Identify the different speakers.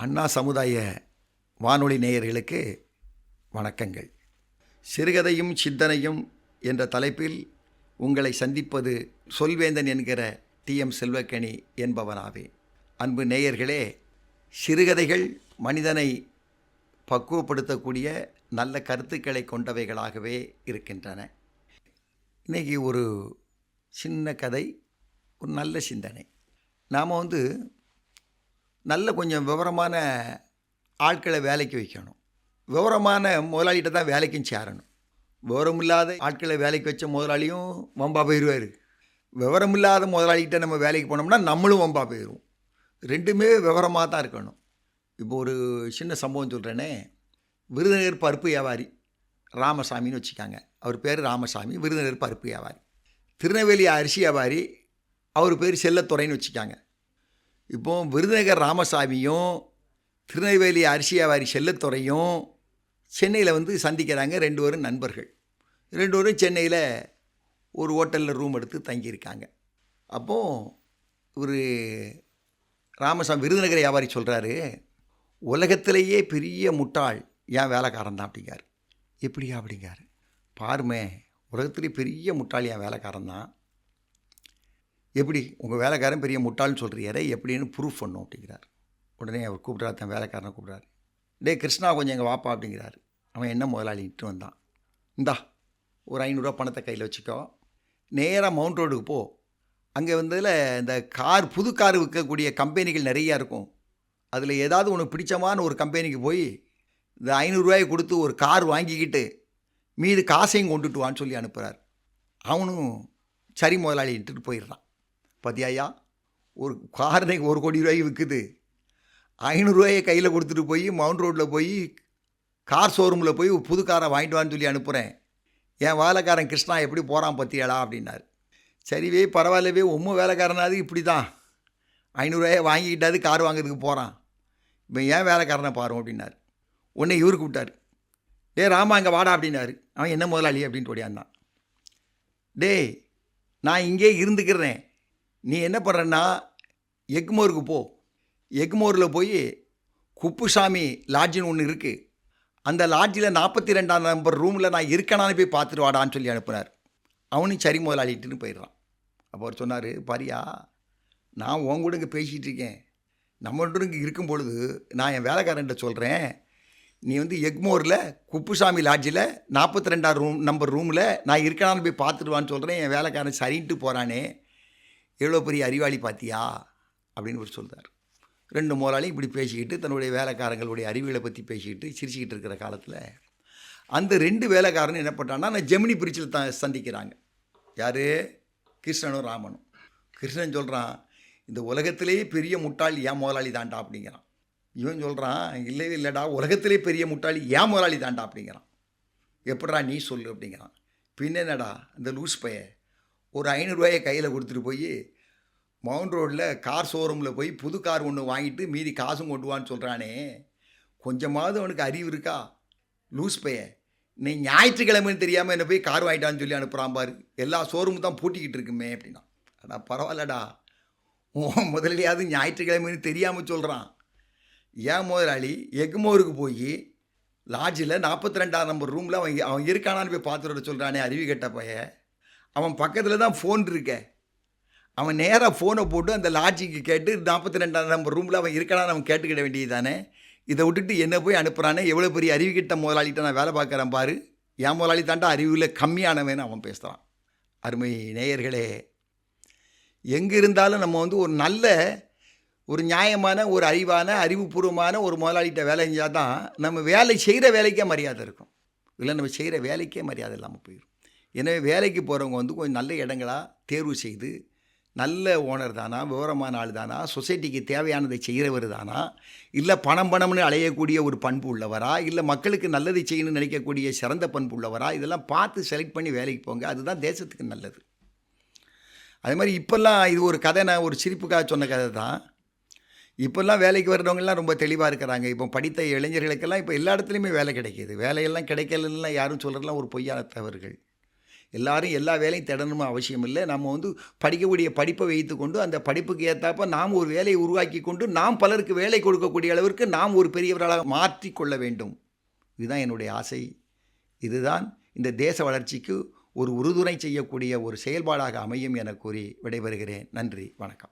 Speaker 1: அண்ணா சமுதாய வானொலி நேயர்களுக்கு வணக்கங்கள். சிறுகதையும் சிந்தனையும் என்ற தலைப்பில் உங்களை சந்திப்பது சொல்வேந்தன் என்கிற டி. எம். செல்வக்கணி என்பவனாவே. அன்பு நேயர்களே சிறுகதைகள் மனிதனை பக்குவப்படுத்தக்கூடிய நல்ல கருத்துக்களை கொண்டவைகளாகவே இருக்கின்றன. இன்றைக்கி ஒரு சின்ன கதை ஒரு நல்ல சிந்தனை. நாம் வந்து நல்ல கொஞ்சம் விவரமான ஆட்களை வேலைக்கு வைக்கணும். விவரமான முதலாளிகிட்ட தான் வேலைக்கும் சேரணும். விவரமில்லாத ஆட்களை வேலைக்கு வச்ச முதலாளியும் வம்பா போயிடுவார். விவரமில்லாத முதலாளிகிட்ட நம்ம வேலைக்கு போனோம்னா நம்மளும் வம்பா போயிடுவோம். ரெண்டுமே விவரமாக தான் இருக்கணும். இப்போ ஒரு சின்ன சம்பவம் சொல்கிறேனே விருதுநகர் பருப்பு வியாபாரி ராமசாமின்னு வச்சுக்காங்க. அவர் பேர் ராமசாமி விருதுநகர் பருப்பு வியாபாரி. திருநெல்வேலி அரிசி வியாபாரி அவர் பேர் செல்லத்துறைன்னு வச்சுக்காங்க. இப்போ விருதுநகர் ராமசாமியும் திருநெல்வேலி அரிசி வியாபாரி செல்லத்துறையும் சென்னையில் வந்து சந்திக்கிறாங்க ரெண்டு பேரும் நண்பர்கள். ரெண்டு பேரும் சென்னையில் ஒரு ஹோட்டலில் ரூம் எடுத்து தங்கியிருக்காங்க. அப்போது ஒரு ராமசாமி விருதுநகர் வியாபாரி சொல்கிறாரு உலகத்திலேயே பெரிய முட்டாள் ஏன் வேலைக்காரன் தான் அப்படிங்கார் எப்படியா அப்படிங்காரு பாருமே உலகத்திலேயே பெரிய முட்டாள் என் வேலைக்காரன் தான். எப்படி உங்கள் வேலைக்காரன் பெரிய முட்டாள்னு சொல்கிறியாரே எப்படின்னு ப்ரூஃப் பண்ணும் அப்படிங்கிறார். உடனே அவர் கூப்பிட்றாரு தன் வேலைக்காரனை கூப்பிட்றாரு. டே கிருஷ்ணா கொஞ்சம் எங்கள் வாப்பா அப்படிங்கிறாரு. அவன் என்ன முதலாளிட்டு வந்தான். இந்தா ஒரு ஐநூறுரூவா பணத்தை கையில் வச்சுக்கோ. நேராக மவுண்ட் ரோடுக்கு போ. அங்கே வந்ததில் இந்த கார் புது கார் விற்கக்கூடிய கம்பெனிகள் நிறையா இருக்கும். அதில் ஏதாவது உனக்கு பிடிச்சமான ஒரு கம்பெனிக்கு போய் இந்த ஐநூறுரூவாயை கொடுத்து ஒரு கார் வாங்கிக்கிட்டு மீது காசையும் கொண்டுட்டு வான்னு சொல்லி அனுப்புகிறார் அவனும் சரி முதலாளி இட்டுட்டு போயிடுறான். பத்தியாயா ஒரு கார் ஒரு கோடி ரூபாய்க்கு விற்குது ஐநூறுரூவாயை கையில் கொடுத்துட்டு போய் மவுண்ட் ரோட்டில் போய் கார் ஷோரூமில் போய் புது காரை வாங்கிட்டு வான்னு சொல்லி அனுப்புகிறேன் என் வேலைக்காரன் கிருஷ்ணா எப்படி போகிறான் பத்தியாளா அப்படின்னாரு. சரிவே பரவாயில்லவே உம்ம வேலைக்காரனாவது இப்படி தான் ஐநூறுரூவாயை வாங்கிக்கிட்டாது கார் வாங்குறதுக்கு போகிறான் இப்போ ஏன் வேலைக்காரனை பாரும் அப்படின்னாரு. உடனே இவருக்கு விட்டார் டே ராமா இங்கே வாடா அப்படின்னாரு. அவன் என்ன முதலாளி? அப்படின்ட்டு ஓடியாந்தான். டேய் நான் இங்கே இருந்துக்கிறேன். நீ என்ன பண்ணுறன்னா எக்மோருக்கு போ. எக்மோரில் போய் குப்புசாமி லாட்ஜின்னு ஒன்று இருக்குது அந்த லாட்ஜில் நாற்பத்தி ரெண்டாம் நம்பர் ரூமில் நான் இருக்கனான்னு போய் பார்த்துட்டு வாடான்னு சொல்லி அனுப்புனார். அவனும் சரி முதலாளிட்டுன்னு போயிடுறான். அப்போ அவர் சொன்னார் பாரியா நான் உன் கூட இங்கே பேசிகிட்டு இருக்கேன். நம்மள்ட்ட இங்கே இருக்கும் பொழுது நான் என் வேலைக்காரன்ட்ட சொல்கிறேன் நீ வந்து எக்மோரில் குப்புசாமி லாட்ஜில் நாற்பத்தி ரெண்டாம் ரூம் நம்பர் ரூமில் நான் இருக்கனான்னு போய் பார்த்துட்டு வான்னு சொல்கிறேன் என் வேலைக்காரன் சரின்ட்டு போகிறானே எவ்வளோ பெரிய அறிவாளி பார்த்தியா அப்படின்னு ஒரு சொல்கிறார் ரெண்டு முதலாளி இப்படி பேசிக்கிட்டு தன்னுடைய வேலைக்காரங்களுடைய அறிவியலை பற்றி பேசிக்கிட்டு சிரிச்சுக்கிட்டு இருக்கிற காலத்தில் அந்த ரெண்டு வேலைக்காரனும் என்ன பண்ணுறான்னா நான் ஜெமினி பிரிட்ஜில் தான் சந்திக்கிறாங்க. யார்? கிருஷ்ணனும் ராமனும். கிருஷ்ணன் சொல்கிறான் இந்த உலகத்திலேயே பெரிய முட்டாள் ஏன் முதலாளி தாண்டா அப்படிங்கிறான். இவன் சொல்கிறான் இல்லை இல்லைடா உலகத்திலே பெரிய முட்டாளி ஏன் முதலாளி தாண்டா அப்படிங்கிறான். எப்படா நீ சொல்லு அப்படிங்கிறான். பின்ன என்னடா இந்த லூஸ் பைய ஒரு ஐநூறுரூவாயை கையில் கொடுத்துட்டு போய் மவுண்ட் ரோட்டில் கார் ஷோரூமில் போய் புது கார் ஒன்று வாங்கிட்டு மீதி காசும் கொண்டுவான்னு சொல்கிறானே கொஞ்சமாவது அவனுக்கு அறிவு இருக்கா? லூஸ் பைய நீ ஞாயிற்றுக்கிழமைன்னு தெரியாமல் என்ன போய் கார் வாங்கிட்டான்னு சொல்லி அனுப்புகிறான் பாரு. எல்லா ஷோரூமும் தான் பூட்டிக்கிட்டு இருக்குமே அப்படின்னா. அடா பரவாயில்லடா. ஓ முதலாளியாவது ஞாயிற்றுக்கிழமைன்னு தெரியாமல் சொல்கிறான் ஏன் முதலாளி? எக்மோருக்கு போய் லாட்ஜில் நாற்பத்தி ரெண்டாம் நம்பர் ரூமில் அவன் அவன் இருக்கானான்னு போய் பார்த்துட்டு சொல்கிறானே அறிவு கெட்ட பைய அவன் பக்கத்தில் தான் ஃபோன் இருக்க. அவன் நேராக ஃபோனை போட்டு அந்த லாட்ஜிக்கு கேட்டு நாற்பத்தி ரெண்டாம் நம்ம ரூமில் அவன் இருக்கானான்னு அவன் கேட்டுக்கிட வேண்டியது தானே இதை விட்டுட்டு என்ன போய் அனுப்புகிறானே எவ்வளோ பெரிய அறிவு முதலாளிகிட்ட நான் வேலை பார்க்குறேன் பாரு. என் முதலாளி தாண்டா அறிவில் கம்மியானவன் அவன் பேசுகிறான் அருமை நேயர்களே எங்கே இருந்தாலும் நம்ம வந்து ஒரு நல்ல ஒரு நியாயமான ஒரு அறிவான அறிவுபூர்வமான ஒரு முதலாளிகிட்ட வேலை செஞ்சால் தான் நம்ம வேலை செய்கிற வேலைக்கே மரியாதை இருக்கும். இல்லை நம்ம செய்கிற வேலைக்கே மரியாதை இல்லாமல் போயிடும் எனவே வேலைக்கு போகிறவங்க வந்து கொஞ்சம் நல்ல இடங்களாக தேர்வு செய்து நல்ல ஓனர் தானா விவரமான ஆள் தானா சொசைட்டிக்கு தேவையானதை செய்கிறவர் தானா இல்லை பணம் பணம்னு அலையக்கூடிய ஒரு பண்பு உள்ளவரா இல்லை மக்களுக்கு நல்லது செய்யணும்னு நினைக்கக்கூடிய சிறந்த பண்பு உள்ளவரா இதெல்லாம் பார்த்து செலக்ட் பண்ணி வேலைக்கு போங்க அதுதான் தேசத்துக்கு நல்லது. அதே மாதிரி இப்போல்லாம் இது ஒரு கதை நான் ஒரு சிரிப்புக்காக சொன்ன கதை தான். இப்போல்லாம் வேலைக்கு வர்றவங்கலாம் ரொம்ப தெளிவாக இருக்கிறாங்க. இப்போ படித்த இளைஞர்களுக்கெல்லாம் இப்போ எல்லா இடத்துலையுமே வேலை கிடைக்கிது. வேலையெல்லாம் கிடைக்கலன்னா யாரும் சொல்கிறதுலாம் ஒரு பொய்யான தவறுகள். எல்லாரும் எல்லா வேலையும் தேடணும்னு அவசியம் இல்லை. நம்ம வந்து படிக்கக்கூடிய படிப்பை வைத்துக்கொண்டு அந்த படிப்புக்கு ஏற்றாப்ப நாம் ஒரு வேலையை உருவாக்கி கொண்டு நாம் பலருக்கு வேலை கொடுக்கக்கூடிய அளவிற்கு நாம் ஒரு பெரியவர்களாக மாற்றிக்கொள்ள வேண்டும். இதுதான் என்னுடைய ஆசை. இதுதான் இந்த தேச வளர்ச்சிக்கு ஒரு உறுதுணை செய்யக்கூடிய ஒரு செயல்பாடாக அமையும் என கூறி விடைபெறுகிறேன். நன்றி. வணக்கம்.